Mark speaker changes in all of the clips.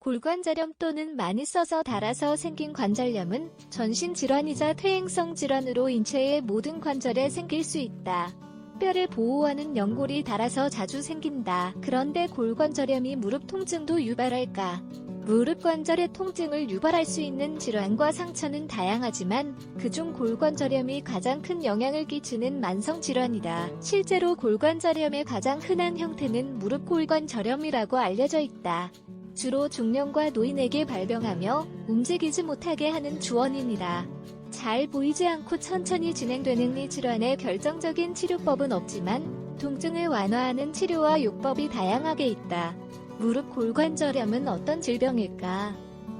Speaker 1: 골관절염 또는 많이 써서 닳아서 생긴 관절염은 전신 질환이자 퇴행성 질환으로 인체의 모든 관절에 생길 수 있다. 뼈를 보호하는 연골이 닳아서 자주 생긴다. 그런데 골관절염이 무릎 통증도 유발할까? 무릎 관절의 통증을 유발할 수 있는 질환과 상처는 다양하지만 그중 골관절염이 가장 큰 영향을 끼치는 만성 질환이다. 실제로 골관절염의 가장 흔한 형태는 무릎 골관절염이라고 알려져 있다. 주로 중년과 노인에게 발병하며 움직이지 못하게 하는 주원인이다. 잘 보이지 않고 천천히 진행되는 이 질환의 결정적인 치료법은 없지만 통증을 완화하는 치료와 요법이 다양하게 있다. 무릎 골관절염은 어떤 질병일까?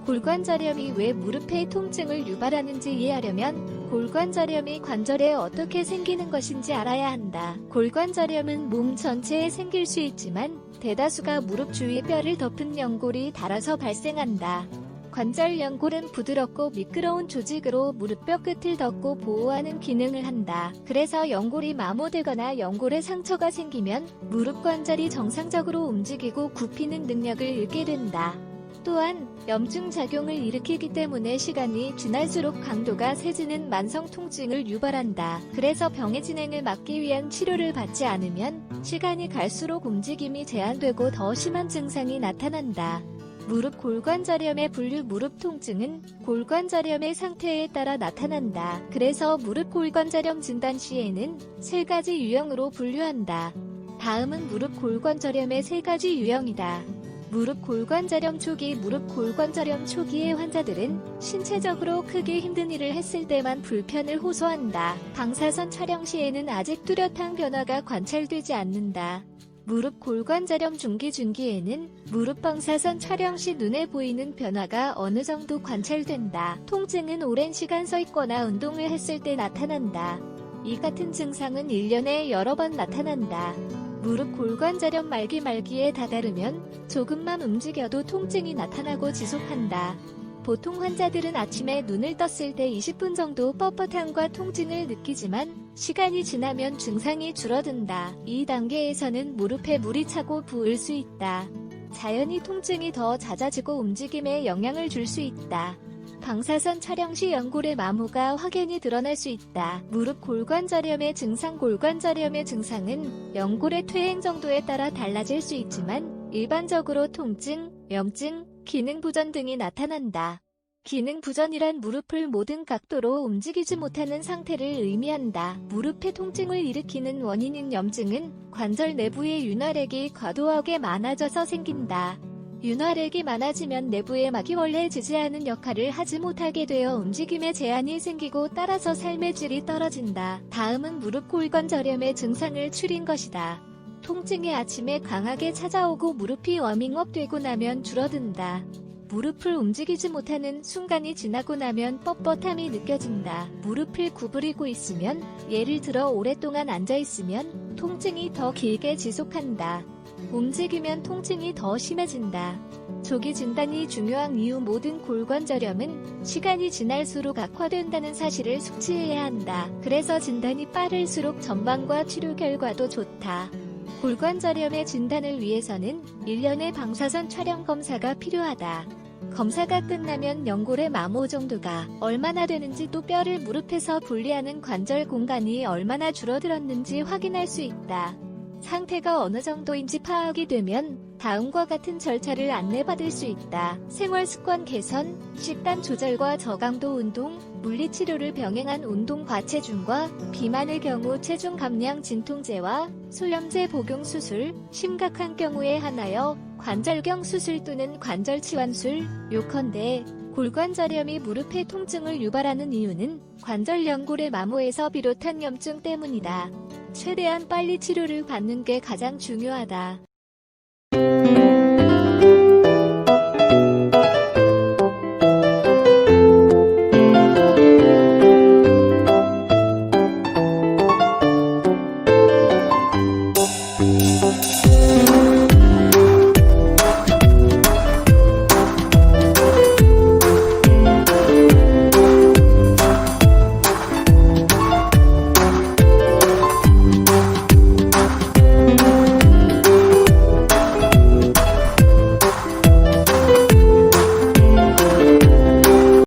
Speaker 1: 골관절염이 왜 무릎의 통증을 유발하는지 이해하려면 골관절염이 관절에 어떻게 생기는 것인지 알아야 한다. 골관절염은 몸 전체에 생길 수 있지만 대다수가 무릎 주위 뼈를 덮은 연골이 닳아서 발생한다. 관절 연골은 부드럽고 미끄러운 조직으로 무릎뼈 끝을 덮고 보호하는 기능을 한다. 그래서 연골이 마모되거나 연골에 상처가 생기면 무릎 관절이 정상적으로 움직이고 굽히는 능력을 잃게 된다. 또한 염증 작용을 일으키기 때문에 시간이 지날수록 강도가 세지는 만성 통증을 유발한다. 그래서 병의 진행을 막기 위한 치료를 받지 않으면 시간이 갈수록 움직임이 제한되고 더 심한 증상이 나타난다. 무릎 골관절염의 분류 무릎 통증은 골관절염의 상태에 따라 나타난다. 그래서 무릎 골관절염 진단 시에는 세 가지 유형으로 분류한다. 다음은 무릎 골관절염의 세 가지 유형이다. 무릎 골관절염 초기 무릎 골관절염 초기의 환자들은 신체적으로 크게 힘든 일을 했을 때만 불편을 호소한다. 방사선 촬영 시에는 아직 뚜렷한 변화가 관찰되지 않는다. 무릎 골관절염 중기 중기에는 무릎 방사선 촬영 시 눈에 보이는 변화가 어느 정도 관찰된다. 통증은 오랜 시간 서 있거나 운동을 했을 때 나타난다. 이 같은 증상은 1년에 여러 번 나타난다. 무릎 골관절염 말기 말기에 다다르면 조금만 움직여도 통증이 나타나고 지속한다. 보통 환자들은 아침에 눈을 떴을 때 20분 정도 뻣뻣함과 통증을 느끼지만 시간이 지나면 증상이 줄어든다. 이 단계에서는 무릎에 물이 차고 부을 수 있다. 자연히 통증이 더 잦아지고 움직임에 영향을 줄 수 있다. 방사선 촬영 시 연골의 마모가 확연히 드러날 수 있다. 무릎 골관절염의 증상 골관절염의 증상은 연골의 퇴행 정도에 따라 달라질 수 있지만 일반적으로 통증, 염증, 기능 부전 등이 나타난다. 기능 부전이란 무릎을 모든 각도로 움직이지 못하는 상태를 의미한다. 무릎의 통증을 일으키는 원인인 염증은 관절 내부의 윤활액이 과도하게 많아져서 생긴다. 윤활액이 많아지면 내부의 막이 원래 지지하는 역할을 하지 못하게 되어 움직임에 제한이 생기고 따라서 삶의 질이 떨어진다. 다음은 무릎 골관절염의 증상을 추린 것이다. 통증이 아침에 강하게 찾아오고 무릎이 워밍업 되고 나면 줄어든다. 무릎을 움직이지 못하는 순간이 지나고 나면 뻣뻣함이 느껴진다. 무릎을 구부리고 있으면 예를 들어 오랫동안 앉아 있으면 통증이 더 길게 지속한다. 움직이면 통증이 더 심해진다. 조기 진단이 중요한 이유 모든 골관절염은 시간이 지날수록 악화된다는 사실을 숙지해야 한다. 그래서 진단이 빠를수록 전방과 치료 결과도 좋다. 골관절염의 진단을 위해서는 1년의 방사선 촬영 검사가 필요하다. 검사가 끝나면 연골의 마모 정도가 얼마나 되는지 또 뼈를 무릎에서 분리하는 관절 공간이 얼마나 줄어들었는지 확인할 수 있다. 상태가 어느 정도인지 파악이 되면 다음과 같은 절차를 안내받을 수 있다. 생활 습관 개선, 식단 조절과 저강도 운동, 물리치료를 병행한 운동 과체중과 비만의 경우 체중 감량 진통제와 소염제 복용 수술, 심각한 경우에 하나여 관절경 수술 또는 관절 치환술, 요컨대 골관절염이 무릎의 통증을 유발하는 이유는 관절 연골의 마모에서 비롯한 염증 때문이다. 최대한 빨리 치료를 받는 게 가장 중요하다.